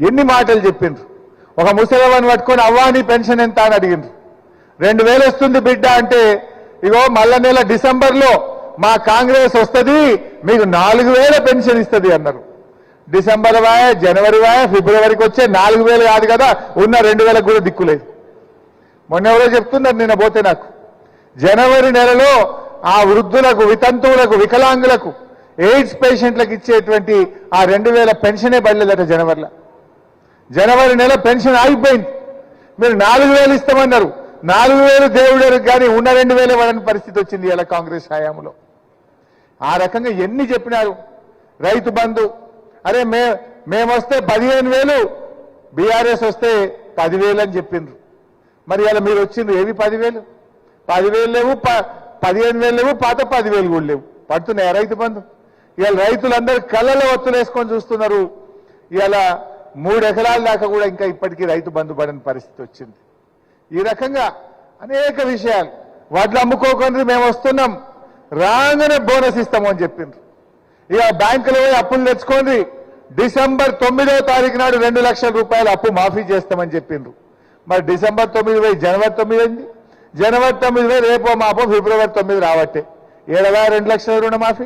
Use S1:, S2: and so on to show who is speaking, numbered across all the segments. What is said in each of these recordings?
S1: ఎన్ని మాటలు చెప్పిండ్రు? ఒక ముసలివాడిని పట్టుకొని అవ్వాని పెన్షన్ ఎంత? అని అడిగిండ్రు. రెండు వేలు వస్తుంది బిడ్డ అంటే ఇగో మళ్ళా నెల డిసెంబర్లో మా కాంగ్రెస్ వస్తుంది మీకు నాలుగు వేల పెన్షన్ ఇస్తుంది అన్నారు. డిసెంబర్ వాయ జనవరి వాయ ఫిబ్రవరికి వచ్చే నాలుగు వేలు కాదు కదా ఉన్న రెండు వేలకు కూడా దిక్కులేదు మొన్న ఎవరో చెప్తున్నారు నిన్న పోతే నాకు. జనవరి నెలలో ఆ వృద్ధులకు వితంతువులకు వికలాంగులకు ఎయిడ్స్ పేషెంట్లకు ఇచ్చేటువంటి ఆ రెండు వేల పెన్షనే పడలేదట జనవరిలో. జనవరి నెల పెన్షన్ ఆగిపోయింది. మీరు నాలుగు వేలు ఇస్తామన్నారు. నాలుగు వేలు దేవుడు కానీ ఉన్న రెండు వేలు ఇవ్వడానికి పరిస్థితి వచ్చింది ఇలా కాంగ్రెస్ హయాంలో. ఆ రకంగా ఎన్ని చెప్పినారు? రైతు బంధు. అరే మే మేమొస్తే పదిహేను వేలు బీఆర్ఎస్ వస్తే పదివేలు అని చెప్పిండ్రు. మరి ఇలా మీరు వచ్చింది ఏవి పదివేలు? పదివేలు లేవు ప- పదిహేను వేలు లేవు పాత పదివేలు కూడా లేవు. పడుతున్నాయా రైతు బంధు? ఇవాళ రైతులందరూ కళ్ళలో ఒత్తులు వేసుకొని చూస్తున్నారు. ఇలా మూడు ఎకరాల దాకా కూడా ఇంకా ఇప్పటికీ రైతు బంధు పడని పరిస్థితి వచ్చింది. ఈ రకంగా అనేక విషయాలు. వాటిలో అమ్ముకోకుండా మేము వస్తున్నాం. రాగానే బోనస్ ఇస్తాము అని చెప్పిండ్రు. ఇక బ్యాంకులో పోయి అప్పులు తెచ్చుకోండి. డిసెంబర్ తొమ్మిదో తారీఖు నాడు రెండు లక్షల రూపాయలు అప్పు మాఫీ చేస్తామని చెప్పిండ్రు. మరి డిసెంబర్ తొమ్మిది పోయి జనవరి తొమ్మిది అయింది. జనవరి తొమ్మిది పోయి రేపో మాపో ఫిబ్రవరి తొమ్మిది రావట్టే. ఏడవ రెండు లక్షల రుణమాఫీ.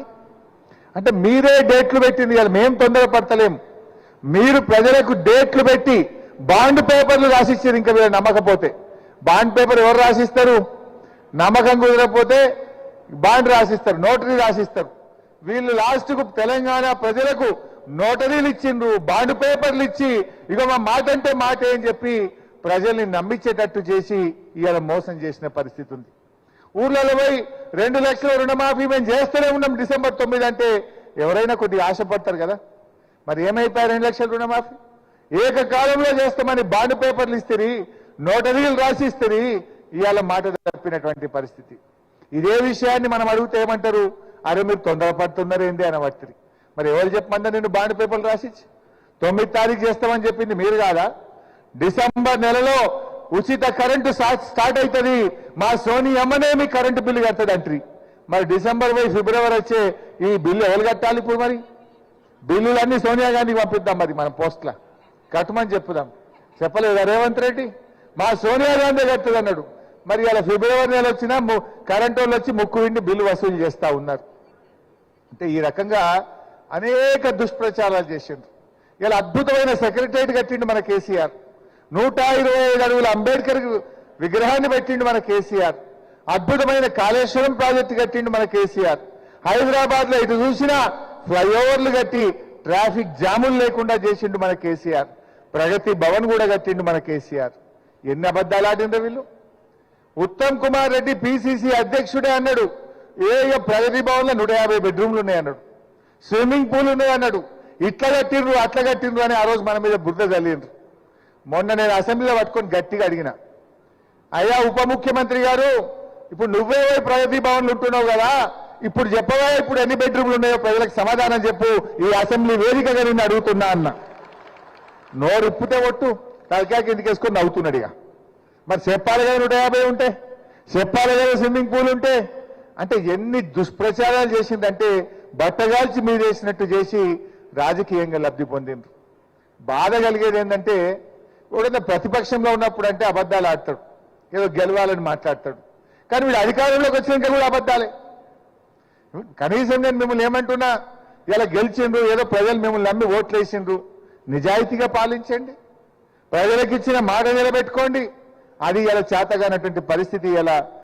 S1: అంటే మీరే డేట్లు పెట్టింది కదా మేము తొందరపడతలేము. మీరు ప్రజలకు డేట్లు పెట్టి బాండ్ పేపర్లు రాసిచ్చారు ఇంకా మీరు నమ్మకపోతే. బాండ్ పేపర్ ఎవరు రాసిస్తారు? నమ్మకం కుదరకపోతే బాండ్ రాసిస్తారు నోటరీ రాసిస్తారు. వీళ్ళు లాస్ట్కు తెలంగాణ ప్రజలకు నోటరీలు ఇచ్చిండ్రు బాండ్ పేపర్లు ఇచ్చి ఇక మా మాట అంటే మాట అని చెప్పి ప్రజల్ని నమ్మించేటట్టు చేసి ఇవాళ మోసం చేసిన పరిస్థితి ఉంది. ఊర్లలో పోయి రెండు లక్షల రుణమాఫీ మేము చేస్తూనే ఉన్నాం డిసెంబర్ తొమ్మిది అంటే ఎవరైనా కొద్దిగా ఆశపడతారు కదా? మరి ఏమైపోయి రెండు లక్షల రుణమాఫీ? ఏకకాలంలో చేస్తామని బాండ్ పేపర్లు ఇస్తే నోటరీలు రాసి ఇస్తుంది ఇవాళ మాట తప్పినటువంటి పరిస్థితి. ఇదే విషయాన్ని మనం అడిగితే ఏమంటారు? అరే మీరు తొందరపడుతున్నారు ఏంది అని పడుతుంది మరి ఎవరు చెప్పమందా నేను బాండ్ పేపర్లు రాసిచ్చి తొమ్మిది తారీఖు చేస్తామని చెప్పింది మీరు కాదా? డిసెంబర్ నెలలో ఉచిత కరెంటు స్టార్ట్ అవుతుంది మా సోనీ అమ్మనేమి కరెంటు బిల్లు కడుతుంది అంట్రీ మరి డిసెంబర్ పోయి ఫిబ్రవరి వచ్చే ఈ బిల్లు ఎవరు కట్టాలి ఇప్పుడు మరి? బిల్లులన్నీ సోనియా గాంధీకి పంపిద్దాం మరి మనం పోస్ట్ల. కట్టమని చెప్పుదాం. చెప్పలేదా రేవంత్ రెడ్డి? మా సోనియా గాంధీ కట్టదు అన్నాడు. మరి ఇలా ఫిబ్రవరి నెల వచ్చినా ము- కరెంటు వాళ్ళు వచ్చి ముక్కు విండి బిల్లు వసూలు చేస్తూ ఉన్నారు. అంటే ఈ రకంగా అనేక దుష్ప్రచారాలు చేసిండ్రు. ఇలా అద్భుతమైన సెక్రటరియట్ కట్టిండు మన కేసీఆర్. నూట ఇరవై ఐదు అడుగుల అంబేద్కర్ విగ్రహాన్ని పెట్టిండు మన కేసీఆర్. అద్భుతమైన కాళేశ్వరం ప్రాజెక్టు కట్టిండు మన కేసీఆర్. హైదరాబాద్లో ఇటు చూసినా ఫ్లైఓవర్లు కట్టి ట్రాఫిక్ జాములు లేకుండా చేసిండు మన కేసీఆర్. ప్రగతి భవన్ కూడా కట్టిండు మన కేసీఆర్. ఎన్ని అబద్ధాలు ఆడిండ్రు వీళ్ళు? ఉత్తమ్ కుమార్ రెడ్డి పిసిసి అధ్యక్షుడే అన్నాడు. ఏ ప్రగతి భవన్లో నూట యాభై బెడ్రూమ్లు ఉన్నాయన్నాడు స్విమ్మింగ్ పూల్ ఉన్నాయి అన్నాడు. ఇట్లా కట్టిండ్రు అట్లా కట్టిండ్రు అని ఆ రోజు మన మీద బుద్ధ చల్లిండ్రు మొన్న నేను అసెంబ్లీలో పట్టుకొని గట్టిగా అడిగిన. అయ్యా ఉప ముఖ్యమంత్రి గారు ఇప్పుడు నువ్వే ప్రగతి భవన్లు ఉంటున్నావు కదా. ఇప్పుడు చెప్పవా ఇప్పుడు ఎన్ని బెడ్రూమ్లు ఉన్నాయో ప్రజలకు సమాధానం చెప్పు. ఈ అసెంబ్లీ వేదికగా నిన్ను అడుగుతున్నా అన్న. నోరు ఇప్పితే ఒట్టు తలకాయ కిందకేసుకొని నవ్వుతున్నాడు ఇక. మరి చెప్పాలి కదా నూట యాభై ఉంటే? చెప్పాలి స్విమ్మింగ్ పూల్ ఉంటే? అంటే ఎన్ని దుష్ప్రచారాలు చేసిందంటే బట్టగాల్చి మీదేసినట్టు చేసి రాజకీయంగా లబ్ధి పొందిండ్రు. బాధ కలిగేది ఏంటంటే ఎవడైనా ప్రతిపక్షంలో ఉన్నప్పుడు అంటే అబద్ధాలు ఆడతాడు. ఏదో గెలవాలని మాట్లాడతాడు. కానీ వీడు అధికారంలోకి వచ్చినాక కూడా అబద్ధాలే. కనీసం నేను మిమ్మల్ని ఏమంటున్నా? ఇలా గెలిచిండ్రు ఏదో ప్రజలు మిమ్మల్ని నమ్మి ఓట్లు వేసిండ్రు నిజాయితీగా పాలించండి. ప్రజలకు ఇచ్చిన మాట నిలబెట్టుకోండి. అది ఇలా చేతగానటువంటి పరిస్థితి ఇలా